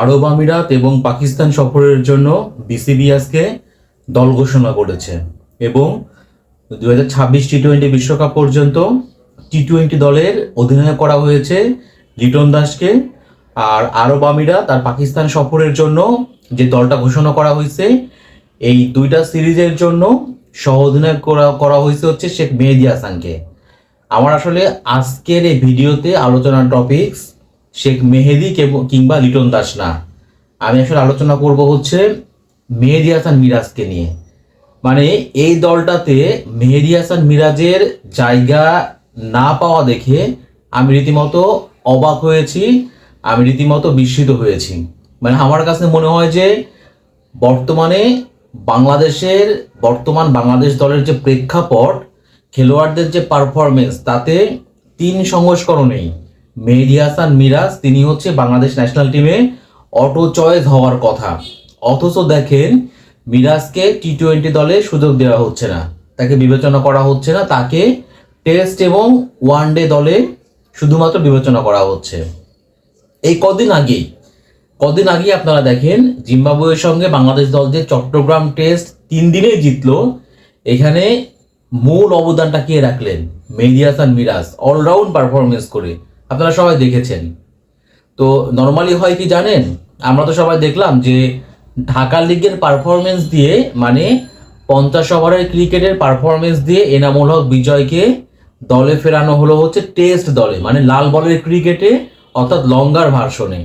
আরব আমিরাত এবং পাকিস্তান সফরের জন্য বিসিবি আজকে দল ঘোষণা করেছে এবং দু হাজার ছাব্বিশ টি টোয়েন্টি বিশ্বকাপ পর্যন্ত টি টোয়েন্টি দলের অধিনায়ক করা হয়েছে লিটন দাসকে। আর আরব আমিরাত আর পাকিস্তান সফরের জন্য যে দলটা ঘোষণা করা হয়েছে, এই দুইটা সিরিজের জন্য সহ অধিনায়ক করা করা হয়েছে হচ্ছে শেখ মেহেদি হাসানকে। আমার আসলে আজকের এই ভিডিওতে আলোচনার টপিকস শেখ মেহেদি কেব- লিটন দাস না। আমি আসলে আলোচনা করব হচ্ছে মেহেদি হাসান মিরাজকে নিয়ে। মানে এই দলটাতে মেহেদি হাসান মিরাজের জায়গা না পাওয়া দেখে আমি রীতিমতো অবাক হয়েছি, আমি রীতিমতো বিস্মিত হয়েছি। মানে আমার কাছে মনে হয় যে বর্তমানে বাংলাদেশের, বর্তমান বাংলাদেশ দলের যে প্রেক্ষাপট, খেলোয়াড়দের যে পারফরমেন্স তাতে তিন সংস্করণেই মেহেদি হাসান মিরাজ, তিনি হচ্ছে বাংলাদেশ ন্যাশনাল টিমে অটো চয়েস হওয়ার কথা। অথচ দেখেন, মিরাজকে টি টোয়েন্টি দলে সুযোগ দেওয়া হচ্ছে না। তাকে বিবেচনা করা হচ্ছে না, তাকে টেস্ট এবং ওয়ান ডে দলে শুধুমাত্র বিবেচনা করা হচ্ছে। এই কদিন আগেই কদিন আগেই আপনারা দেখেন, জিম্বাবুয়ের সঙ্গে বাংলাদেশ দল যে চট্টগ্রাম টেস্ট তিন দিনে জিতলো, এখানে মূল অবদানটা কে রাখলেন? মেহেদি হাসান মিরাজ অলরাউন্ড পারফরমেন্স করে। আপনারা সবাই দেখেছেন। তো নর্মালি হয় কি জানেন? আমরা তো সবাই দেখলাম যে ঢাকা লিগের পারফরমেন্স দিয়ে মানে পঞ্চাশ ওভারের ক্রিকেটের পারফরমেন্স দিয়ে এনামুল হক বিজয়কে দলে ফেরানো হলো হচ্ছে টেস্ট দলে মানে লাল বলের ক্রিকেটে, অর্থাৎ লঙ্গার ভার্সনে।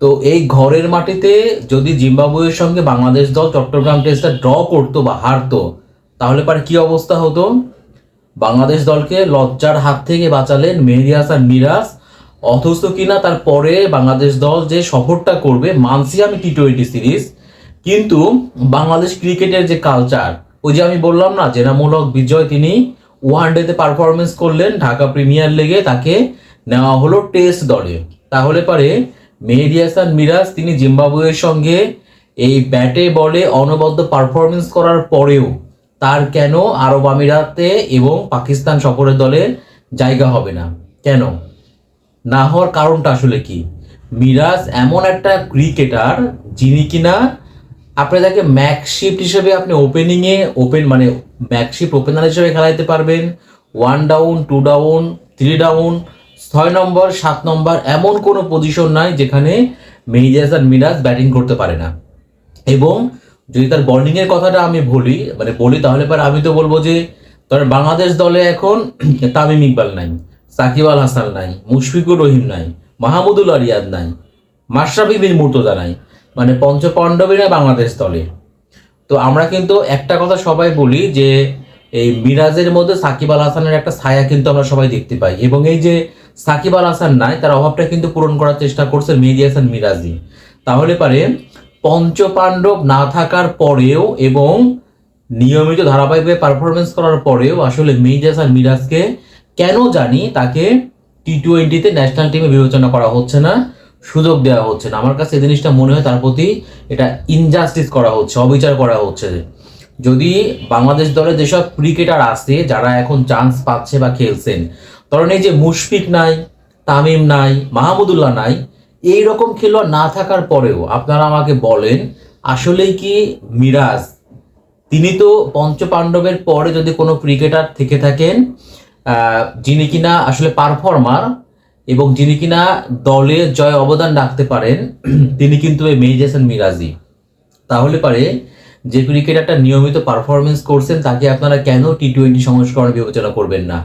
তো এই ঘরের মাটিতে যদি জিম্বাবুয়ের সঙ্গে বাংলাদেশ দল চট্টগ্রাম টেস্টটা ড্র করতো বা হারতো, তাহলে পারে কি অবস্থা হতো? বাংলাদেশ দলকে লজ্জার হাত থেকে বাঁচালেন মেহেদি হাসান মিরাজ। অথচ কিনা তারপরে বাংলাদেশ দল যে সফরটা করবে মানছি আমি টি টোয়েন্টি সিরিজ। কিন্তু বাংলাদেশ ক্রিকেটের যে কালচার, ওই যে আমি বললাম না, জেনামূলক বিজয় তিনি ওয়ান ডেতে পারফরমেন্স করলেন ঢাকা প্রিমিয়ার লিগে, তাকে নেওয়া হলো টেস্ট দলে। তাহলে পরে মেহেদি হাসান মিরাজ, তিনি জিম্বাবুয়ের সঙ্গে এই ব্যাটে বলে অনবদ্য পারফরমেন্স করার পরেও তার কেন আরব আমিরাতে এবং পাকিস্তান সফরের দলে জায়গা হবে না? কেন? না হওয়ার কারণটা আসলে কি? মিরাজ এমন একটা ক্রিকেটার যিনি কিনা আপনি তাকে ম্যাকশিফট হিসেবে আপনি ওপেনিংয়ে ওপেন মানে ম্যাকশিফট ওপেনার হিসেবে খেলাইতে পারবেন। One down two down three down ছয় নম্বর, সাত নম্বর এমন কোনো পজিশন নাই যেখানে মেহিদি আর মিরাজ ব্যাটিং করতে পারে না। এবং যদি তার এর কথাটা আমি বলি মানে বলি, তাহলে পরে আমি তো বলব যে, ধরেন বাংলাদেশ দলে এখন তামিম ইকবাল নাই, সাকিব আল হাসান নাই, মুশফিকুর রহিম নাই, মাহমুদুল আরিয়াদ নাই, মাশরাফি বিন মুর্তজা নাই মানে পঞ্চ পাণ্ডবেরা বাংলাদেশ দলে। তো আমরা কিন্তু একটা কথা সবাই বলি যে, এই মিরাজের মধ্যে সাকিব আল হাসানের একটা ছায়া কিন্তু আমরা সবাই দেখতে পাই। এবং এই যে সাকিব আল হাসান নাই, তার অভাবটা কিন্তু পূরণ করার চেষ্টা করছে মেহেদি হাসান মিরাজি। তাহলে পারে পঞ্চপাণ্ডব না থাকার পরেও এবং নিয়মিত ধারাবাহিকভাবে পারফরমেন্স করার পরেও আসলে মেহেদি আর মিরাজকে কেন জানি তাকে টি টোয়েন্টিতে ন্যাশনাল টিমে বিবেচনা করা হচ্ছে না, সুযোগ দেওয়া হচ্ছে না। আমার কাছে এই জিনিসটা মনে হয় তার প্রতি এটা ইনজাস্টিস করা হচ্ছে, অবিচার করা হচ্ছে। যদি বাংলাদেশ দলে যেসব ক্রিকেটার আছে যারা এখন চান্স পাচ্ছে বা খেলছেন, ধরেন এই যে মুশফিক নাই, তামিম নাই মাহমুদুল্লাহ নাই এই রকম খেলোয়াড় না থাকার পরেও আপনারা আমাকে বলেন, আসলেই কি মিরাজ? তিনি তো পঞ্চপাণ্ডবের পরে যদি কোনো ক্রিকেটার থেকে থাকেন যিনি কিনা আসলে পারফর্মার এবং যিনি কিনা দলে জয় অবদান রাখতে পারেন, তিনি কিন্তু এই মেহেদি হাসান মিরাজি তাহলে পারে যে ক্রিকেটারটা নিয়মিত পারফরমেন্স করছেন, তাকে আপনারা কেন টি টোয়েন্টি সংস্করণ বিবেচনা করবেন না?